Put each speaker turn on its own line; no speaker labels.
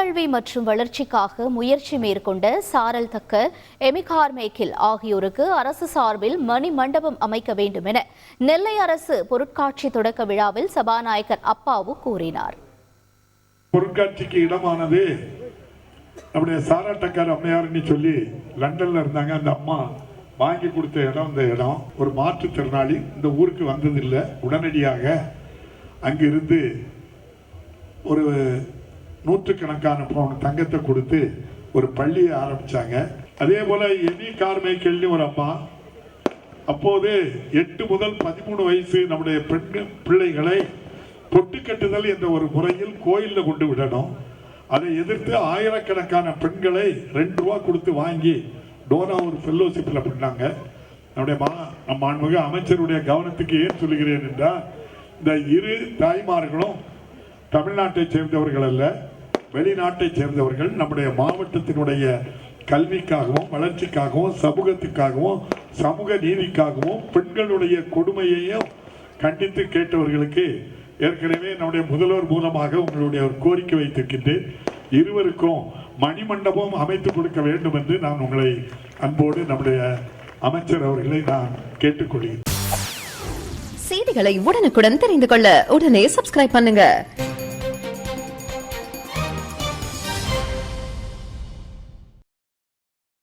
உயர்கல்வி மற்றும் வளர்ச்சிக்காக முயற்சி மேற்கொண்ட சாரல் தக்க எமிகார் மேக்கில் ஆகியோருக்கு அரசு சார்பில் மணி மண்டபம் அமைக்க வேண்டும் என நெல்லை அரசு பொருட்காட்சி தொடக்க விழாவில் சபாநாயகர் அப்பாவு கூறினார்.
பொருட்காட்சிக்கு இடமானது நம்முடைய சாராட்டக்கார அம்மையார்னு சொல்லி லண்டன்ல இருந்தாங்க. அந்த அம்மா வாங்கி கொடுத்த இடம் இந்த இடம் ஒரு மாற்றுத்திறனாளி. இந்த ஊருக்கு வந்ததில்லை. உடனடியாக அங்கிருந்து ஒரு நூற்றுக்கணக்கான பவுன் தங்கத்தை கொடுத்து ஒரு பள்ளியை ஆரம்பித்தாங்க அதே போல எமி கார்மைக்கல்னு ஒரு அம்மா அப்போது எட்டு முதல் பதிமூணு வயசு நம்முடைய பெண் பிள்ளைகளை பொட்டு கட்டுதல் என்ற ஒரு முறையில் கோயிலில் கொண்டு விடணும். அதை எதிர்த்து ஆயிரக்கணக்கான பெண்களை ரெண்டு ரூபா கொடுத்து வாங்கி டோனா ஒரு ஃபெல்லோஷிப்பில் பண்ணாங்க. நம்முடைய மா நம்ம மாண்புமிகு அமைச்சருடைய கவனத்துக்கு ஏன் சொல்லுகிறேன் என்றால் இந்த இரு தாய்மார்களும் தமிழ்நாட்டை சேர்ந்தவர்கள் அல்ல. வெளிநாட்டை சேர்ந்தவர்கள் நம்முடைய மாவட்டத்தினுடைய கல்விக்காகவும் வளர்ச்சிக்காகவும் சமூகத்துக்காகவும் சமூக நீதிக்காகவும் பெண்களுடைய கொடுமையையும் கண்டித்து கேட்டவர்களுக்கு ஏற்கனவே நம்முடைய முதல்வர் மூலமாக உங்களுடைய ஒரு கோரிக்கை வைத்திருக்கின்றேன். இருவருக்கும் மணிமண்டபம் அமைத்து கொடுக்க வேண்டும் என்று நான் உங்களை அன்போடு நம்முடைய அமைச்சர் அவர்களை நான் கேட்டுக்கொள்கிறேன்.
செய்திகளை உடனுக்குடன் தெரிந்து கொள்ள உடனே சப்ஸ்கிரைப் பண்ணுங்க.